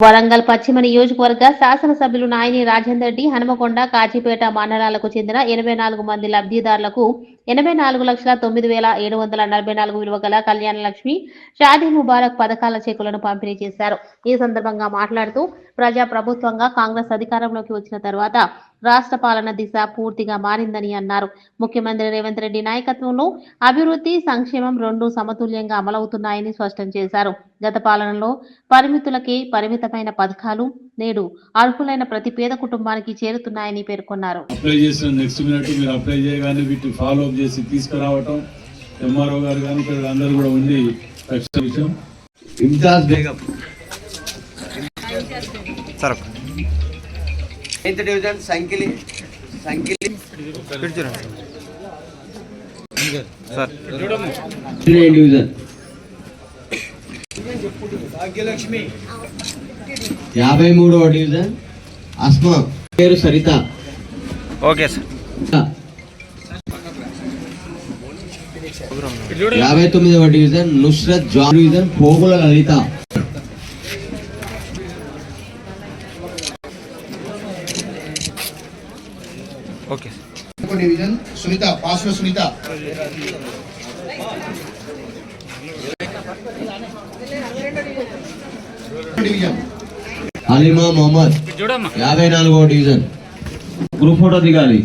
వరంగల్ పశ్చిమ నియోజకవర్గ శాసనసభ్యులు నాయని రాజేందర్ రెడ్డి హనుమకొండ కాజీపేట మండలాలకు చెందిన ఎనభై నాలుగు మంది లబ్ధిదారులకు ఎనభై నాలుగు లక్షల తొమ్మిది వేల ఏడు వందల నలభై నాలుగు విలువ గల కళ్యాణ లక్ష్మి షాదీ ముబారక్ పథకాల చెక్కులను పంపిణీ చేశారు. ఈ సందర్భంగా మాట్లాడుతూ ప్రజా ప్రభుత్వంగా కాంగ్రెస్ అధికారంలోకి వచ్చిన తర్వాత రాష్ట్ర పాలన దిశ పూర్తిగా మారిందని అన్నారు. ముఖ్యమంత్రి రేవంత్ రెడ్డి నాయకత్వంలో అభివృద్ధి సంక్షేమం రెండు సమతుల్యంగా అమలవుతున్నాయని స్పష్టం చేశారు. గత పాలనలో పరిమితులకే పరిమితమైన పథకాలు నేడు అర్హులైన ప్రతి పేద కుటుంబానికి చేరుతున్నాయని పేర్కొన్నారు. అప్లై చేసిన నెక్స్ట్ మినిట్ మీరు అప్లై చేయగానే వీటిని ఫాలో అప్ చేసి తీసుకురావటం ఎంఆర్ఓ గారు కానీ ఇక్కడ అందరూ కూడా ఉండి రక్షణ విషయం. Imtiaz Begum sir ninth division Sankili Sankili sir nine division యాభై మూడవ డివిజన్ అస్మా. పేరు సరిత. ఓకే సార్ యాభై తొమ్మిదవ division Nusrat Jaan division Pogula Lalitha. Okay division Sunitha పాశ్వ Sunitha. Alima Mohammed యాభై నాలుగో డివిజన్. గ్రూప్ ఫోటో దిగాలి.